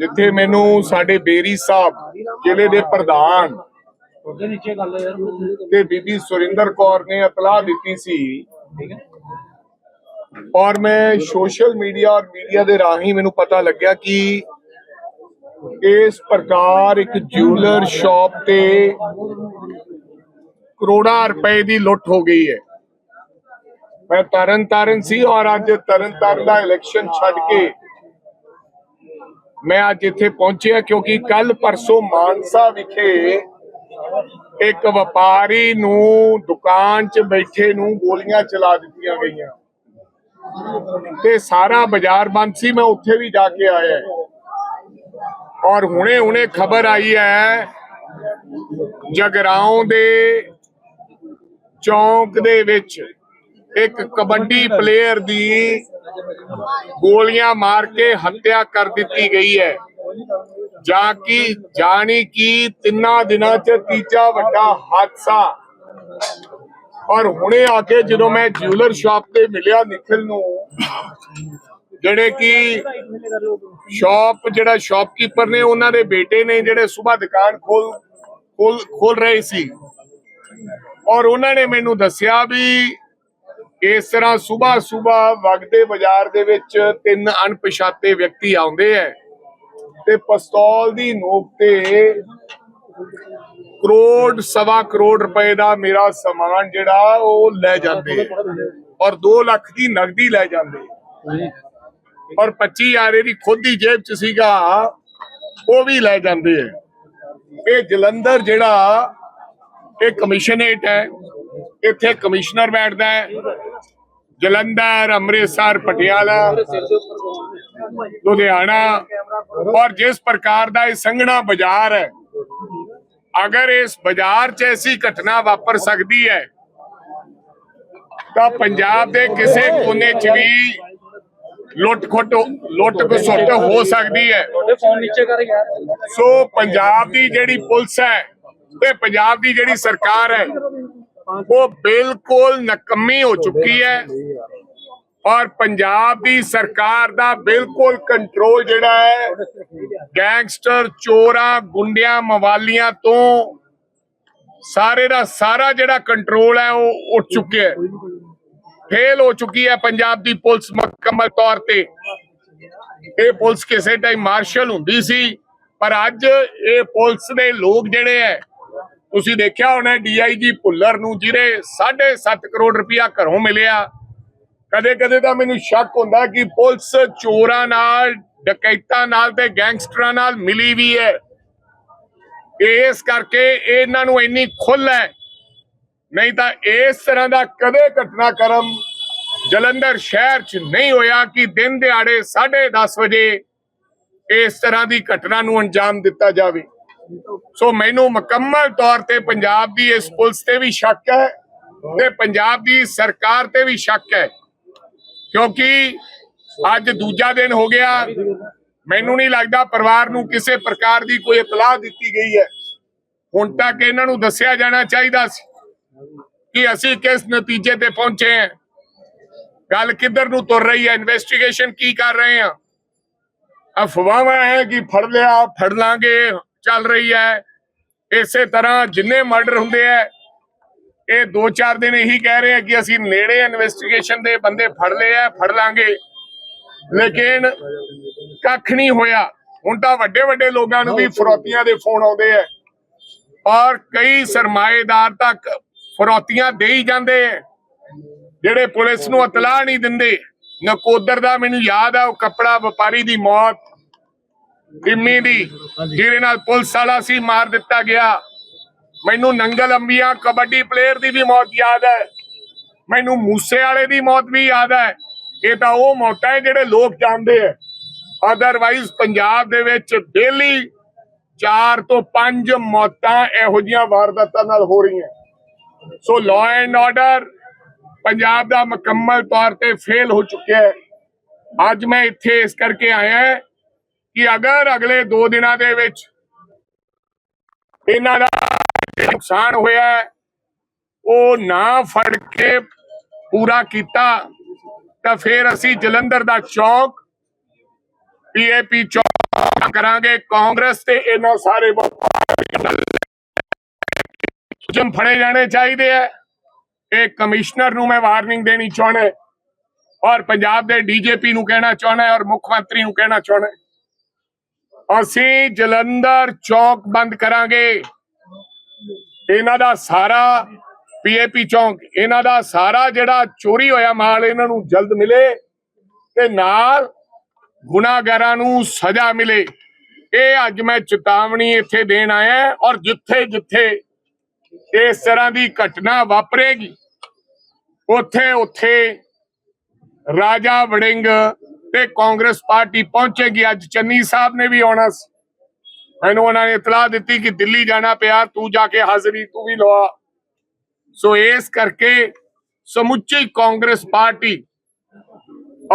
ਜਿੱਥੇ ਮੈਨੂੰ ਸਾਡੇ ਬੇਰੀ ਸਾਹਿਬ, ਜ਼ਿਲ੍ਹੇ ਦੇ ਪ੍ਰਧਾਨ ਤੇ ਬੀਬੀ ਸੁਰਿੰਦਰ ਕੌਰ ਨੇ ਇਤਲਾਹ ਦਿੱਤੀ ਸੀ। ਔਰ ਮੈਂ ਸੋਸ਼ਲ ਮੀਡੀਆ ਔਰ ਮੀਡੀਆ ਦੇ ਰਾਹੀਂ ਮੈਨੂੰ ਪਤਾ ਲੱਗਿਆ ਕਿ ਇਸ ਪ੍ਰਕਾਰ ਇੱਕ ਜਿਊਲਰ ਸ਼ਾਪ ਤੇ ਕਰੋੜਾਂ ਰੁਪਏ ਦੀ ਲੁੱਟ ਹੋ ਗਈ ਹੈ। ਮੈਂ ਤਰਨ ਤਾਰਨ ਸੀ ਔਰ ਅੱਜ ਤਰਨ ਤਾਰਨ ਦਾ ਇਲੈਕਸ਼ਨ ਛੱਡ ਕੇ ਮੈਂ ਅੱਜ ਇੱਥੇ ਪਹੁੰਚਿਆ ਕਿਉਂਕਿ ਕੱਲ ਪਰਸੋਂ ਮਾਨਸਾ ਵਿਖੇ ਇੱਕ ਵਪਾਰੀ ਨੂੰ ਦੁਕਾਨ 'ਚ ਬੈਠੇ ਨੂੰ ਗੋਲੀਆਂ ਚਲਾ ਦਿੱਤੀਆਂ ਗਈਆਂ। ਤੇ ਸਾਰਾ ਬਾਜ਼ਾਰ ਬੰਦ ਸੀ, ਮੈਂ ਉੱਥੇ ਵੀ ਜਾ ਕੇ ਆਇਆ। ਔਰ ਹੁਣੇ ਹੁਣੇ ਖਬਰ ਆਈ ਹੈ, ਜਗਰਾਉਂ ਦੇ ਚੌਂਕ ਦੇ ਵਿੱਚ ਇੱਕ ਕਬੱਡੀ ਪਲੇਅਰ ਦੀ ਗੋਲੀਆਂ ਮਾਰ ਕੇ ਹੱਤਿਆ ਕਰ ਦਿੱਤੀ ਗਈ ਹੈ। ਜਾਂ ਕਿ, ਜਾਣੀ ਕਿ, ਤਿੰਨਾਂ ਦਿਨਾਂ 'ਚ ਤੀਜਾ ਵੱਡਾ ਹਾਦਸਾ। ਔਰ ਹੁਣੇ ਆ ਕੇ ਜਦੋਂ ਮੈਂ ਜਿਊਲਰ ਸ਼ਾਪ ਤੇ ਮਿਲਿਆ ਨਿਖਿਲ ਨੂੰ, ਜਿਹੜੇ ਕਿ ਸ਼ਾਪ, ਜਿਹੜਾ ਸ਼ਾਪਕੀਪਰ ਨੇ, ਉਹਨਾਂ ਦੇ ਬੇਟੇ ਨੇ ਜਿਹੜੇ ਸਵੇਰ ਦੁਕਾਨ ਖੋਲ ਖੋਲ ਖੋਲ ਰਹੇ ਸੀ। ਔਰ ਉਹਨਾਂ ਨੇ ਮੈਨੂੰ ਦੱਸਿਆ ਵੀ ਇਸ ਤਰ੍ਹਾਂ ਸਵੇਰ ਸਵੇਰ ਵਗਦੇ ਬਾਜ਼ਾਰ ਦੇ ਵਿੱਚ ਤਿੰਨ ਅਣਪਛਾਤੇ ਵਿਅਕਤੀ ਆਉਂਦੇ ਐ ਤੇ ਪਿਸਤੌਲ ਦੀ ਨੋਕ ਤੇ ਕਰੋੜ, ਸਵਾ ਕਰੋੜ ਰੁਪਏ ਦਾ ਮੇਰਾ ਸਮਾਨ ਜਿਹੜਾ ਉਹ ਲੈ ਜਾਂਦੇ ਔਰ 2 ਲੱਖ ਦੀ ਨਗਦੀ ਲੈ ਜਾਂਦੇ ਔਰ ਔਰ 25000 ਇਹਦੀ ਖੁਦ ਦੀ ਜੇਬ ਚ ਸੀਗਾ, ਉਹ ਵੀ ਲੈ ਜਾਂਦੇ ਆ ਇਹ ਜਲੰਧਰ ਜਿਹੜਾ ਇਹ ਕਮਿਸ਼ਨਰੇਟ ਹੈ ਇੱਥੇ ਕਮਿਸ਼ਨਰ ਬੈਠਦਾ ਹੈ ਜਲੰਧਰ ਅੰਮ੍ਰਿਤਸਰ ਪਟਿਆਲਾ ਲੁਧਿਆਣਾ ਔਰ ਜਿਸ ਪ੍ਰਕਾਰ ਦਾ ਇਹ ਸੰਘਣਾ ਬਾਜ਼ਾਰ ਹੈ ਅਗਰ ਇਸ ਬਾਜ਼ਾਰ 'ਚ ਐਸੀ ਘਟਨਾ ਵਾਪਰ ਸਕਦੀ ਹੈ ਤਾਂ ਪੰਜਾਬ ਦੇ ਕਿਸੇ ਕੋਨੇ 'ਚ ਵੀ ਲੁੱਟ ਖੁੱਟ ਲੁੱਟ ਖਸੁੱਟ ਹੋ ਸਕਦੀ ਹੈ। ਸੋ ਪੰਜਾਬ ਦੀ ਜਿਹੜੀ ਪੁਲਿਸ ਹੈ ਤੇ ਪੰਜਾਬ ਦੀ ਜਿਹੜੀ ਸਰਕਾਰ ਹੈ ਉਹ ਬਿਲਕੁਲ ਨਕਮੀ ਹੋ ਚੁੱਕੀ ਹੈ ਔਰ ਪੰਜਾਬ ਦੀ ਸਰਕਾਰ ਦਾ ਬਿਲਕੁਲ ਕੰਟਰੋਲ ਜਿਹੜਾ ਹੈ ਗੈਂਗਸਟਰ ਚੋਰਾਂ ਗੁੰਡਿਆਂ ਮਵਾਲੀਆਂ ਤੋਂ ਸਾਰੇ ਦਾ ਸਾਰਾ ਜਿਹੜਾ ਕੰਟਰੋਲ ਹੈ ਉਹ ਉੱਠ ਚੁੱਕਿਆ ਹੈ ਫੇਲ ਹੋ ਚੁੱਕੀ ਹੈ ਪੰਜਾਬ ਦੀ ਪੁਲਿਸ ਮੁਕੰਮਲ ਤੌਰ ਤੇ ਇਹ ਪੁਲਿਸ ਕਿਸੇ ਟਾਈਮ ਮਾਰਸ਼ਲ ਹੁੰਦੀ ਸੀ ਪਰ ਅੱਜ ਇਹ ਪੁਲਿਸ ਦੇ ਲੋਕ ਜਿਹੜੇ ਹੈ ਤੁਸੀਂ ਦੇਖਿਆ ਹੋਣਾ ਡੀਆਈਜੀ ਭੁੱਲਰ ਨੂੰ ਜਿਹਦੇ 7.5 ਕਰੋੜ ਰੁਪਇਆ ਘਰੋਂ ਮਿਲਿਆ। ਕਦੇ ਕਦੇ ਤਾਂ ਮੈਨੂੰ ਸ਼ੱਕ ਹੁੰਦਾ ਕਿ ਪੁਲਿਸ ਚੋਰਾਂ ਨਾਲ, ਡਕੈਤਾਂ ਨਾਲ ਤੇ ਗੈਂਗਸਟਰਾਂ ਨਾਲ ਮਿਲੀ ਵੀ ਹੈ। ਇਸ ਕਰਕੇ ਇਹਨਾਂ ਨੂੰ ਇੰਨੀ ਖੁੱਲ ਹੈ। ਨਹੀਂ ਤਾਂ ਇਸ ਤਰ੍ਹਾਂ ਦਾ ਕਦੇ ਘਟਨਾਕ੍ਰਮ ਜਲੰਧਰ ਸ਼ਹਿਰ 'ਚ ਨਹੀਂ ਹੋਇਆ ਕਿ ਦਿਨ ਦਿਹਾੜੇ 10:30 ਵਜੇ ਇਸ ਤਰ੍ਹਾਂ ਦੀ ਘਟਨਾ ਨੂੰ ਅੰਜਾਮ ਦਿੱਤਾ ਜਾਵੇ। ਸੋ ਮੈਨੂੰ ਮੁਕੰਮਲ ਤੌਰ ਤੇ ਪੰਜਾਬ ਦੀ ਇਸ ਪੁਲਿਸ ਤੇ ਵੀ ਸ਼ੱਕ ਹੈ ਤੇ ਪੰਜਾਬ ਦੀ ਸਰਕਾਰ ਤੇ ਵੀ ਸ਼ੱਕ ਹੈ। ਕਿਉਂਕਿ ਅੱਜ ਦੂਜਾ ਦਿਨ ਹੋ ਗਿਆ। ਮੈਨੂੰ ਨਹੀਂ ਲੱਗਦਾ ਪਰਿਵਾਰ ਨੂੰ ਕਿਸੇ ਪ੍ਰਕਾਰ ਦੀ ਕੋਈ ਇਤਲਾਹ ਦਿੱਤੀ ਗਈ ਹੈ। ਹੁਣ ਤੱਕ ਇਹਨਾਂ ਨੂੰ ਦੱਸਿਆ ਜਾਣਾ ਚਾਹੀਦਾ ਸੀ ਕਿ ਅਸੀਂ ਕਿਸ ਨਤੀਜੇ ਤੇ ਪਹੁੰਚੇ ਹਾਂ। ਗੱਲ ਕਿੱਧਰ ਨੂੰ ਤੁਰ ਰਹੀ ਹੈ? ਇਨਵੈਸਟੀਗੇਸ਼ਨ ਕੀ ਕਰ ਰਹੇ ਹਾਂ? ਅਫਵਾਹਾਂ ਹੈ ਕਿ ਫੜ ਲਿਆ, ਫੜ ਲਾਂਗੇ। ਚੱਲ ਰਹੀ ਹੈ। ਇਸੇ ਤਰ੍ਹਾਂ ਜਿੰਨੇ ਮਰਡਰ ਹੁੰਦੇ ਆ ਇਹ 2-4 ਦਿਨ ਇਹੀ ਕਹਿ ਰਹੇ ਆ ਕਿ ਅਸੀਂ ਨੇੜੇ ਇਨਵੈਸਟੀਗੇਸ਼ਨ ਦੇ ਬੰਦੇ ਫੜ ਲਏ ਆ ਫੜ ਲਾਂਗੇ। ਲੇਕਿਨ ਕੱਖ ਨਹੀਂ ਹੋਇਆ। ਹੁਣ ਤਾਂ ਵੱਡੇ ਵੱਡੇ ਲੋਕਾਂ ਨੂੰ ਵੀ ਫਰੋਤੀਆਂ ਦੇ ਫੋਨ ਆਉਂਦੇ ਆ ਔਰ ਕਈ ਸਰਮਾਏਦਾਰ ਤੱਕ ਫਰੋਤੀਆਂ ਦੇ ਹੀ ਜਾਂਦੇ ਆ ਜਿਹੜੇ ਪੁਲਿਸ ਨੂੰ ਇਤਲਾਹ ਨਹੀਂ ਦਿੰਦੇ। ਨਕੋਦਰ ਦਾ ਮੈਨੂੰ ਯਾਦ ਆ ਉਹ ਕੱਪੜਾ ਵਪਾਰੀ ਦੀ ਮੌਤ ਟਿੰਮੀ ਦੀ। ਜਿਹਦੇ ਨਾਲ ਪੁਲਿਸ ਵਾਲਾ ਸੀ ਮਾਰ ਦਿੱਤਾ ਗਿਆ। ਮੈਨੂੰ ਨੰਗਲ ਅੰਬੀਆਂ ਕਬੱਡੀ ਪਲੇਅਰ ਦੀ ਵੀ ਮੌਤ ਯਾਦ ਹੈ। ਮੈਨੂੰ ਮੂਸੇ ਵਾਲੇ ਦੀ ਮੌਤ ਵੀ ਯਾਦ ਹੈ। ਇਹ ਤਾਂ ਉਹ ਮੌਤਾਂ ਹੈ ਜਿਹੜੇ ਲੋਕ ਜਾਣਦੇ ਆ ਅਦਰਵਾਈਜ਼ ਪੰਜਾਬ ਦੇ ਵਿੱਚ ਡੇਲੀ 4 ਤੋਂ 5 ਮੌਤਾਂ ਇਹੋ ਜੀਆਂ ਵਾਰਦਾਤਾਂ ਨਾਲ ਹੋ ਰਹੀਆਂ। So law and order Punjab ਦਾ ਮੁਕੰਮਲ ਤੌਰ ਤੇ ਫੇਲ ਹੋ ਚੁੱਕਿਆ ਹੈ। ਅੱਜ ਮੈਂ ਇੱਥੇ ਇਸ ਕਰਕੇ ਆਇਆ ਹਾਂ ਕਿ ਅਗਰ ਅਗਲੇ 2 ਦਿਨਾਂ ਦੇ ਵਿੱਚ ਇਹਨਾਂ ਦਾ ਨੁਕਸਾਨ ਹੋਇਆ ਉਹ ਨਾ ਫੜ ਕੇ ਪੂਰਾ ਕੀਤਾ, ਤਾਂ ਫਿਰ ਅਸੀਂ ਜਲੰਧਰ ਦਾ ਚੌਕ ਪੀਏਪੀ ਚੌਕ ਕਰਾਂਗੇ। ਕਾਂਗਰਸ ਤੇ ਇਹਨਾਂ ਸਾਰੇ ਜਮ ਫੜੇ ਜਾਣੇ ਚਾਹੀਦੇ ਆ ਇਹ ਕਮਿਸ਼ਨਰ ਨੂੰ ਮੈਂ ਵਾਰਨਿੰਗ ਦੇਣੀ ਚਾਹੁੰਦਾ ਔਰ ਪੰਜਾਬ ਦੇ ਡੀਜੀਪੀ ਨੂੰ ਕਹਿਣਾ ਚਾਹੁੰਦਾ ਔਰ ਮੁੱਖ ਮੰਤਰੀ ਨੂੰ ਕਹਿਣਾ ਚਾਹੁੰਦਾ ਅਸੀਂ ਜਲੰਧਰ ਚੌਕ ਬੰਦ ਕਰਾਂਗੇ। ਇਹਨਾਂ ਦਾ ਸਾਰਾ ਪੀਏਪੀ ਚੌਂਕ, ਇਹਨਾਂ ਦਾ ਸਾਰਾ ਜਿਹੜਾ ਚੋਰੀ ਹੋਇਆ ਮਾਲ ਇਹਨਾਂ ਨੂੰ ਜਲਦ ਮਿਲੇ ਤੇ ਨਾਲ ਗੁਨਾਹਗਾਰਾਂ ਨੂੰ ਸਜ਼ਾ ਮਿਲੇ। ਇਹ ਅੱਜ ਮੈਂ ਚੇਤਾਵਨੀ ਇੱਥੇ ਦੇਣ ਆਇਆ ਔਰ ਜਿੱਥੇ ਜਿੱਥੇ ਇਸ ਤਰ੍ਹਾਂ ਦੀ ਘਟਨਾ ਵਾਪਰੇਗੀ ਉੱਥੇ ਉੱਥੇ ਰਾਜਾ ਵੜਿੰਗ ਤੇ ਕਾਂਗਰਸ ਪਾਰਟੀ ਪਹੁੰਚੇਗੀ। ਅੱਜ ਚੰਨੀ ਸਾਹਿਬ ਨੇ ਵੀ ਆਉਣਾ ਸੀ। ਮੈਨੂੰ ਉਹਨਾਂ ਨੇ ਇਤਲਾਹ ਦਿੱਤੀ ਕਿ ਦਿੱਲੀ ਜਾਣਾ ਪਿਆ, ਤੂੰ ਜਾ ਕੇ ਹਾਜ਼ਰੀ ਤੂੰ ਵੀ ਲਵਾ। ਸੋ ਇਸ ਕਰਕੇ ਸਮੁੱਚੀ ਕਾਂਗਰਸ ਪਾਰਟੀ,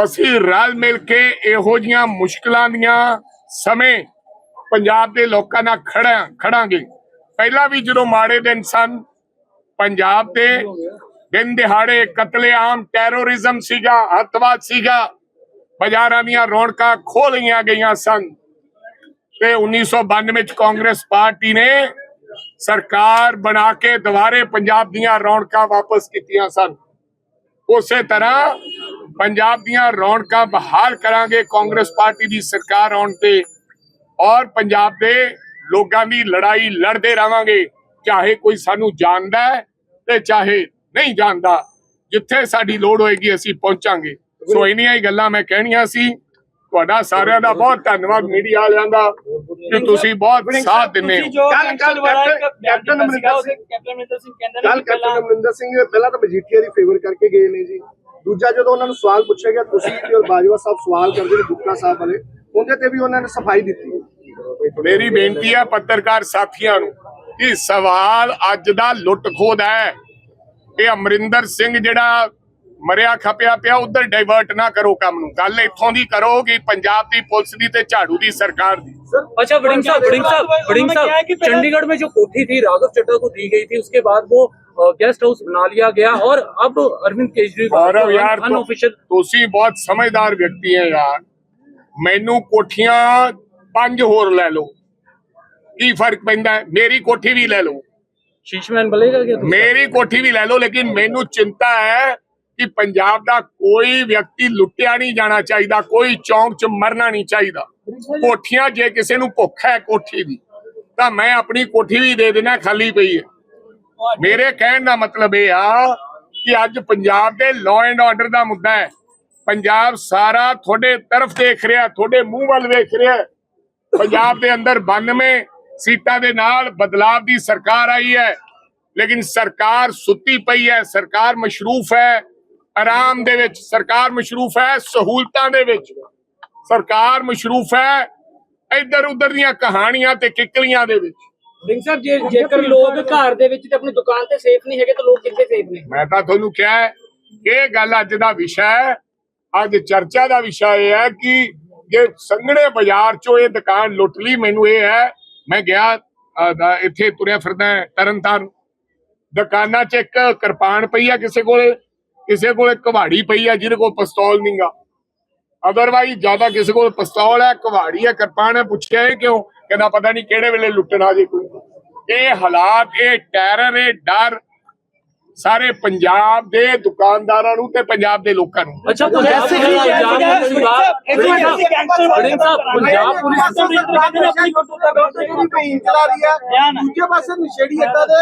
ਅਸੀਂ ਰਲ ਮਿਲ ਕੇ ਇਹੋ ਜੀਆਂ ਮੁਸ਼ਕਲਾਂ ਦੀਆਂ ਸਮੇਂ ਪੰਜਾਬ ਦੇ ਲੋਕਾਂ ਨਾਲ ਖੜਾ, ਖੜਾਂਗੇ। ਪਹਿਲਾਂ ਵੀ ਜਦੋਂ ਮਾੜੇ ਦਿਨ ਸਨ, ਪੰਜਾਬ ਦੇ ਦਿਨ ਦਿਹਾੜੇ, ਕਤਲੇਆਮ ਟੈਰੋਰਿਜ਼ਮ ਸੀਗਾ, ਅੱਤਵਾਦ ਸੀਗਾ ਬਾਜ਼ਾਰਾਂ ਦੀਆਂ ਰੌਣਕਾਂ ਖੋ ਲਈਆਂ ਗਈਆਂ ਸਨ। ਤੇ 1992 ਵਿੱਚ ਕਾਂਗਰਸ ਪਾਰਟੀ ਨੇ ਸਰਕਾਰ ਬਣਾ ਕੇ ਦੁਬਾਰੇ ਪੰਜਾਬ ਦੀਆਂ ਰੌਣਕਾਂ ਵਾਪਸ ਕੀਤੀਆਂ ਸਨ। ਉਸੇ ਤਰ੍ਹਾਂ ਪੰਜਾਬ ਦੀਆਂ ਰੌਣਕਾਂ ਬਹਾਲ ਕਰਾਂਗੇ ਕਾਂਗਰਸ ਪਾਰਟੀ ਦੀ ਸਰਕਾਰ ਆਉਣ ਤੇ ਔਰ ਪੰਜਾਬ ਦੇ ਲੋਕਾਂ ਦੀ ਲੜਾਈ ਲੜਦੇ ਰਵਾਂਗੇ ਚਾਹੇ ਕੋਈ ਸਾਨੂੰ ਜਾਣਦਾ ਹੈ ਤੇ ਚਾਹੇ ਨਹੀਂ ਜਾਣਦਾ। ਜਿੱਥੇ ਸਾਡੀ ਲੋੜ ਹੋਏਗੀ ਅਸੀਂ ਪਹੁੰਚਾਂਗੇ। ਸੋ ਇੰਨੀਆਂ ਹੀ ਗੱਲਾਂ ਮੈਂ ਕਹਿਣੀਆਂ ਸੀ। ਤੁਹਾਡਾ ਸਾਰਿਆਂ ਦਾ ਬਹੁਤ ਧੰਨਵਾਦ ਮੀਡੀਆ ਵਾਲਿਆਂ ਦਾ। ਕਿ ਤੁਸੀਂ ਬਹੁਤ ਸਾਥ ਦਿੰਦੇ ਹੋ। ਕੱਲ੍ਹ- ਕੱਲ੍ਹ captain- captain Amarinder Singh- captain Amarinder Singh ਕਹਿੰਦੇ ਨੇ ਕੱਲ ਕਿ ਪਹਿਲਾਂ ਕੈਪਟਨ ਅਮਰਿੰਦਰ ਸਿੰਘ ਪਹਿਲਾਂ ਤਾਂ ਮਜੀਠੀਆ ਦੀ ਫੇਵਰ ਕਰਕੇ ਗਏ ਨੇ ਜੀ। ਦੂਜਾ ਜਦੋਂ ਉਹਨਾਂ ਨੂੰ ਸਵਾਲ ਪੁੱਛਿਆ ਗਿਆ ਤੁਸੀਂ ਤੇ ਬਾਜਵਾ ਸਾਹਿਬ ਸਵਾਲ ਕਰਦੇ ਨੇ ਗੁਪਤਾ ਸਾਹਿਬ ਵਾਲੇ ਉਹਦੇ ਤੇ ਵੀ ਉਹਨਾਂ ਨੇ ਸਫ਼ਾਈ ਦਿੱਤੀ। ਮੇਰੀ ਬੇਨਤੀ ਹੈ ਪੱਤਰਕਾਰ ਸਾਥੀਆਂ ਨੂੰ ਕਿ ਸਵਾਲ ਅੱਜ ਦਾ ਲੁੱਟ ਖੋਹ ਦਾ ਹੈ। ਇਹ ਅਮਰਿੰਦਰ ਸਿੰਘ ਜਿਹੜਾ ਮਰਿਆ ਖਪਿਆ ਪਿਆ ਉਧਰ ਡਾਈਵਰਟ ਨਾ ਕਰੋ ਕੰਮ ਨੂੰ ਗੱਲ ਇੱਥੋਂ ਦੀ ਕਰੋ ਕਿ ਪੰਜਾਬ ਦੀ ਪੁਲਿਸ ਦੀ ਤੇ ਝਾੜੂ ਦੀ ਸਰਕਾਰ ਦੀ अच्छा वड़िंग साहब वड़िंग साहब वड़िंग उन्होंने क्या है कि साहब पहले- चंडीगढ़ में जो कोठी थी राघव चड्ढा को दी गई थी उसके बाद वो गेस्ट हाउस बना लिया गया और अब अरविंद केजरीवाल गौरव यार तो- अनऑफिशियल ਤੁਸੀਂ ਬਹੁਤ ਸਮਝਦਾਰ ਵਿਅਕਤੀ ਹੈ ਯਾਰ ਮੈਨੂੰ ਕੋਠੀਆਂ ਪੰਜ ਹੋਰ ਲੈ ਲਓ ਕੀ ਫਰਕ ਪੈਂਦਾ ਹੈ? ਮੇਰੀ ਕੋਠੀ ਵੀ ਲੈ ਲਓ शीशमैन बलेगा क्या दूसरा? ਮੇਰੀ ਕੋਠੀ ਵੀ ਲੈ ਲਓ ਲੇਕਿਨ ਮੈਨੂੰ ਚਿੰਤਾ ਹੈ ਕਿ ਪੰਜਾਬ ਦਾ ਕੋਈ ਵਿਅਕਤੀ ਲੁੱਟਿਆ ਨਹੀਂ ਜਾਣਾ ਚਾਹੀਦਾ, ਕੋਈ ਚੌਂਕ 'ਚ ਮਰਨਾ ਨਹੀਂ ਚਾਹੀਦਾ। ਕੋਠੀਆਂ ਜੇ ਕਿਸੇ ਨੂੰ ਭੁੱਖ ਹੈ ਕੋਠੀ ਦੀ, ਤਾਂ ਮੈਂ ਆਪਣੀ ਕੋਠੀ ਵੀ ਦੇ ਦੇਣਾ ਖਾਲੀ ਪਈ ਹੈ। ਮੇਰੇ ਕਹਿਣ ਦਾ ਮਤਲਬ ਇਹ ਆ ਕਿ ਅੱਜ ਪੰਜਾਬ ਦੇ ਲਾਅ ਐਂਡ ਆਰਡਰ ਦਾ ਮੁੱਦਾ ਹੈ। ਪੰਜਾਬ ਸਾਰਾ ਤੁਹਾਡੇ ਤਰਫ ਦੇਖ ਰਿਹਾ, ਤੁਹਾਡੇ ਮੂੰਹ ਵੱਲ ਵੇਖ ਰਿਹਾ ਪੰਜਾਬ ਦੇ ਅੰਦਰ 92 ਸੀਟਾਂ ਦੇ ਨਾਲ ਬਦਲਾਵ ਦੀ ਸਰਕਾਰ ਆਈ ਹੈ। ਲੇਕਿਨ ਸਰਕਾਰ ਸੁੱਤੀ ਪਈ ਹੈ, ਸਰਕਾਰ ਮਸ਼ਰੂਫ ਹੈ। ਆਰਾਮ ਦੇ ਵਿੱਚ ਸਰਕਾਰ ਮਸ਼ਰੂਫ ਹੈ ਸਹੂਲਤਾਂ ਦੇ ਵਿੱਚ। ਸਰਕਾਰ ਮਸ਼ਰੂਫ ਹੈ ਇੱਧਰ ਉੱਧਰ ਦੀਆਂ ਕਹਾਣੀਆਂ ਤੇ ਕਿੱਕਲੀਆਂ ਦੇ ਵਿੱਚ। ਸਿੰਘ ਸਾਹਿਬ ਜੇ ਜੇਕਰ ਲੋਕ ਘਰ ਦੇ ਵਿੱਚ ਤੇ ਆਪਣੀ ਦੁਕਾਨ ਤੇ ਸੇਫ ਨਹੀਂ ਹੈਗੇ ਤਾਂ ਲੋਕ ਕਿੱਥੇ ਸੇਫ ਨੇ? ਮੈਂ ਤਾਂ ਤੁਹਾਨੂੰ ਕਿਹਾ ਹੈ, ਇਹ ਗੱਲ ਅੱਜ ਦਾ ਵਿਸ਼ਾ ਹੈ। ਅੱਜ ਚਰਚਾ ਦਾ ਵਿਸ਼ਾ ਇਹ ਹੈ ਕਿ ਜੇ ਸੰਘਣੇ ਬਾਜ਼ਾਰ ਚੋਂ ਇਹ ਦੁਕਾਨ ਲੁੱਟ ਲਈ ਮੈਨੂੰ ਇਹ ਹੈ ਮੈਂ ਗਿਆ ਇੱਥੇ ਤੁਰਿਆ ਫਿਰਦਾ ਤਰਨਤਾਰਨ। ਦੁਕਾਨਾਂ 'ਚ ਇੱਕ ਕਿਰਪਾਨ ਪਈ ਆ ਕਿਸੇ ਕੋਲੇ। ਕਿਸੇ ਕੋਲੇ ਕਵਾੜੀ ਪਈ ਆ ਜਿਹਦੇ ਕੋਲ ਪਿਸਤੌਲ ਨਹੀਂਗਾ ਅਦਰਵਾਈਜ਼ ਜ਼ਿਆਦਾ ਕਿਸੇ ਕੋਲ ਪਿਸਤੌਲ ਹੈ ਕਵਾੜੀ ਹੈ ਕਿਰਪਾਨ ਹੈ ਪੁੱਛਿਆ ਕਿਉਂ ਕਹਿੰਦਾ ਪਤਾ ਨਹੀਂ ਕਿਹੜੇ ਵੇਲੇ ਲੁੱਟਣਾ ਜੇ ਕੋਈ ਇਹ ਹਾਲਾਤ ਇਹ ਟੈਰਰ ਇਹ ਡਰ ਸਾਰੇ ਪੰਜਾਬ ਦੇ ਦੁਕਾਨਦਾਰਾਂ ਨੂੰ ਤੇ ਪੰਜਾਬ ਦੇ ਲੋਕਾਂ ਨੂੰ ਅੱਛਾ ਪੰਜਾਬ ਪੁਲਿਸ ਆਪਣੀ ਗੁਰਦੁਆਰਾ ਚਲਾ ਰਹੀ ਹੈ ਦੂਜੇ ਪਾਸੇ ਨਸ਼ੇੜੀ ਅੱਡਾ ਦੇ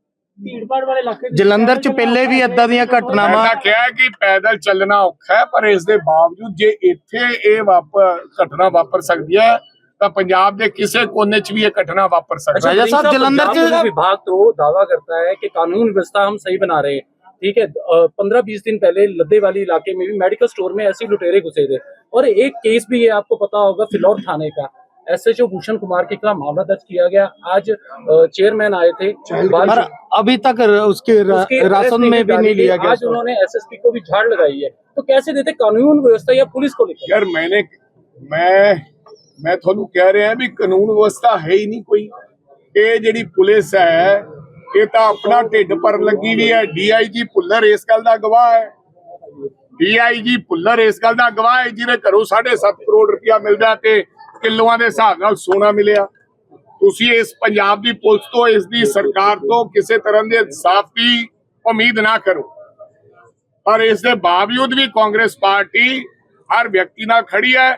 ਭੀੜਪਾੜ ਵਾਲੇ ਇਲਾਕੇ ਜਲੰਧਰ ਚ ਪਹਿਲੇ ਵੀ ਏਦਾਂ ਦੀਆਂ ਮੈਂ ਘਟਨਾਵਾਂ ਤਾਂ ਕਿਹਾ ਕਿ ਪੈਦਲ ਚੱਲਣਾ ਔਖਾ ਹੈ ਪਰ ਇਸ ਦੇ ਬਾਵਜੂਦ ਜੇ ਇੱਥੇ ਇਹ ਵਾਪਰ ਘਟਨਾ ਵਾਪਰ ਸਕਦੀ ਹੈ ਤਾਂ ਪੰਜਾਬ ਦੇ ਕਿਸੇ ਕੋਨੇ 'ਚ ਵੀ ਇਹ ਘਟਨਾ ਵਾਪਰ ਸਕਦੀ ਹੈ राजा वड़िंग साहब, जलंधर पंजाब के- पुलिस विभाग तो दावा करता है कि कानून व्यवस्था हम सही बना रहे हैं ठीक है पंद्रह बीस दिन पहले लद्दे वाली इलाके में भी मेडिकल स्टोर में ऐसे ही लुटेरे घुसे थे और एक केस भी है आपको पता होगा फिलौर थाने का एसएचओ भूषण कुमार के खिलाफ मामला दर्ज किया गया आज अ, चेयरमैन आए थे बाल- पर अभी तक उसके रा- उसकी arrest राशन में भी डाली नहीं गई। लिया गया आज उन्होंने एसएसपी को भी झाड़ लगाई है तो कैसे देते कानून व्यवस्था या पुलिस को लेकर ਯਾਰ ਮੈਨੇ ਮੈਂ ਮੈਂ ਤੁਹਾਨੂੰ ਕਹਿ ਰਿਹਾ ਵੀ ਕਾਨੂੰਨ ਵਿਵਸਥਾ ਹੈ ਹੀ ਨਹੀਂ ਕੋਈ ਇਹ ਜਿਹੜੀ ਪੁਲਿਸ ਹੈ ਇਹ ਤਾਂ ਆਪਣਾ ਢਿੱਡ ਭਰਨ ਲੱਗੀ ਵੀ ਹੈ ਡੀਆਈਜੀ ਭੁੱਲਰ ਇਸ ਗੱਲ ਦਾ ਗਵਾਹ ਹੈ ਡੀਆਈਜੀ ਭੁੱਲਰ ਇਸ ਗੱਲ ਦਾ ਗਵਾਹ ਹੈ ਜਿਹਦੇ ਘਰੋਂ 7.5 ਕਰੋੜ ਰੁਪਇਆ ਮਿਲਦਾ ਤੇ ਕਿਲੋਆਂ ਦੇ ਹਿਸਾਬ ਨਾਲ ਸੋਨਾ ਮਿਲਿਆ ਤੁਸੀਂ ਇਸ ਪੰਜਾਬ ਦੀ ਪੁਲਿਸ ਤੋਂ ਇਸ ਦੀ ਸਰਕਾਰ ਤੋਂ ਕਿਸੇ ਤਰ੍ਹਾਂ ਦੇ ਇਨਸਾਫ ਦੀ ਉਮੀਦ ਨਾ ਕਰੋ ਪਰ ਇਸ ਦੇ ਬਾਵਜੂਦ ਵੀ ਕਾਂਗਰਸ ਪਾਰਟੀ ਹਰ ਵਿਅਕਤੀ ਨਾਲ ਖੜੀ ਹੈ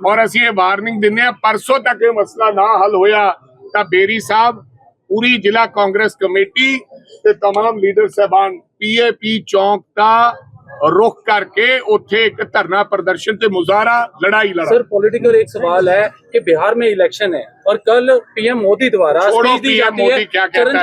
ਔਰ ਅਸੀਂ ਇਹ ਵਾਰਨਿੰਗ ਦਿੰਦੇ ਹਾਂ ਪਰਸੋਂ ਤੱਕ ਇਹ ਮਸਲਾ ਨਾ ਹੱਲ ਹੋਇਆ ਤਾਂ ਬੇਰੀ ਸਾਹਿਬ ਪੂਰੀ ਜ਼ਿਲ੍ਹਾ ਕਾਂਗਰਸ ਕਮੇਟੀ ਤੇ तमाम ਲੀਡਰ ਸਹਿਬਾਨ ਪੀਏਪੀ ਚੌਂਕ ਦਾ रुख करके उथे एक धरना प्रदर्शन से मुजाहरा लड़ाई लड़ा सर पॉलिटिकल एक सवाल है कि बिहार में इलेक्शन है और कल पीएम मोदी द्वारा पीएम मोदी क्या कहता है